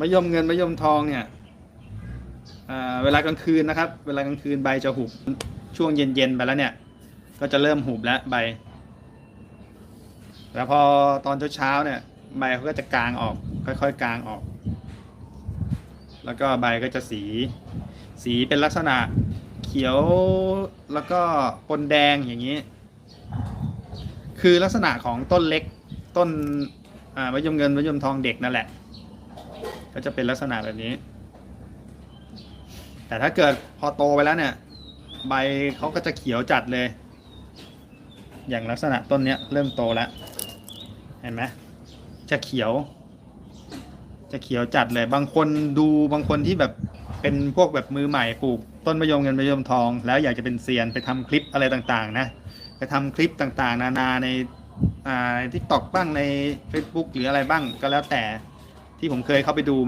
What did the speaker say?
มะยมเงินมะยมทองเนี่ยเวลากลางคืนนะครับ เวลากลางคืนใบจะหุบช่วงเย็นๆไปแล้วเนี่ย ก็จะเริ่มหุบแล้วใบ แล้วพอตอนเช้าๆเนี่ยใบเขาก็จะกลางออก ค่อยๆกลางออก แล้วก็ใบก็จะสี สีเป็นลักษณะเขียวแล้วก็ปนแดงอย่างนี้ คือลักษณะของต้นเล็กต้นมะยมเงินมะยมทองเด็กนั่นแหละ ก็จะเป็นลักษณะแบบนี้ แต่ถ้าเกิดพอโตไปแล้วเนี่ย ใบเขาก็จะเขียวจัดเลย อย่างลักษณะต้นเนี้ยเริ่มโตแล้ว เห็นไหมจะเขียว จะเขียวจัดเลย บางคนดูบางคนที่แบบเป็นพวกแบบมือใหม่ปลูกต้นมะยมเงินมะยมทอง แล้วอยากจะเป็นเซียนไปทำคลิปอะไรต่างๆ นะไปทำคลิปต่างๆ นานาในอ่าทิกตอกบ้างใน Facebook หรืออะไรบ้างก็แล้วแต่ที่ผมเคยเข้าไปดู